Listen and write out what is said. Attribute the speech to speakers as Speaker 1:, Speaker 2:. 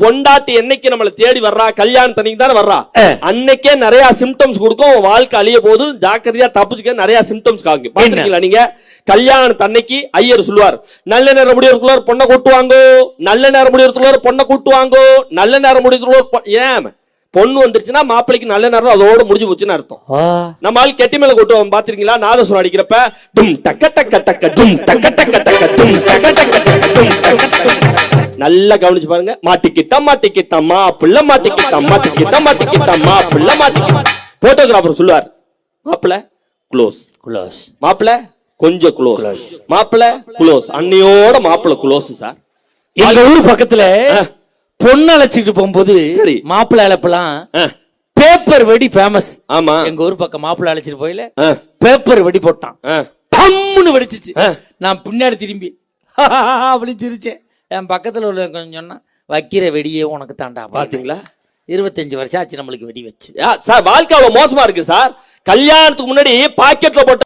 Speaker 1: பொண்டாட்டி என்னைக்கு நம்மள தேடி வர்றா? கல்யாணத்தன்னைக்கு தானே வர்றா. அன்னைக்கே நிறைய சிம்டம்ஸ் கொடுக்கும். வாழ்க்கை அழிய போது ஜாக்கிரதையா தப்பிச்சுக்க நிறைய சிம்டம்ஸ் காமிக்கும். பாத்துருக்கீங்களா நீங்க? கல்யாணத்தன்னைக்கு ஐயர் சொல்லுவார் நல்ல நேரம் முடியறதுக்குள்ள பொண்ணை கூட்டுவாங்கோ நல்ல நேரம் முடியறதுக்குள்ள பொண்ணை கூட்டுவாங்கோ நல்ல நேரம் முடியறதுக்குள்ள ஏன்? பொண்ணு வந்துருச்சுன்னா மாப்பிள்ளைக்கு நல்ல நேரம் அதோட முடிஞ்சு போச்சுன்னு அர்த்தம். நம்ம ஆள் கெட்டி மேல கொட்டுவோம் பாத்திருக்கீங்களா நாதசுரம் அடிக்கிறப்ப டும் டக்க டக்க டக்க டும் டக்க டக்க டக்க டும் டக்க டக்க டக்க டும் டக்க. நல்லா கவனிச்சு பாருங்க. மாட்டிக்கிட்ட மாட்டிக்கிட்ட மா புள்ள மாட்டிக்கிட்ட மாட்டிக்கிட்ட மாட்டிக்கிட்ட மா புள்ள மாட்டிக்கிட்ட. போட்டோகிராஃபர் சொல்லுவார் மாப்பிள்ள க்ளோஸ்
Speaker 2: குளோஸ்
Speaker 1: மாப்பிள்ள கொஞ்சம் க்ளோஸ் மாப்பிள்ள க்ளோஸ் அன்னையோட மாப்பிள்ள க்ளோஸ் சார்.
Speaker 2: எங்க ஊர் பக்கத்துல பொண்ணு அழைச்சிட்டு போகும்போது
Speaker 1: சரி.
Speaker 2: மாப்பிள்ளை அழைப்பெல்லாம் பேப்பர் வெடி ஃபேமஸ்
Speaker 1: ஆமா.
Speaker 2: எங்க ஊர் பக்கம் மாப்பிள்ளை அழைச்சிட்டு போயில பேப்பர் வெடி போட்டான்.
Speaker 1: ஆ.
Speaker 2: டம்முன்னு வெடிச்சிச்சு. நான் பின்னாடி திரும்பி அப்படின்னு சிரிச்சேன். என் பக்கத்துல உள்ள கொஞ்சம் சொன்னா வைக்கிற வெடியே உனக்கு தாண்டா
Speaker 1: பாத்தீங்களா?
Speaker 2: இருபத்தஞ்சு வருஷம் ஆச்சு நம்மளுக்கு வெடி வச்சு.
Speaker 1: சார் வாழ்க்கை அவ்வளவு மோசமா இருக்கு சார். கல்யாணத்துக்கு முன்னாடி பாக்கெட்ல போட்ட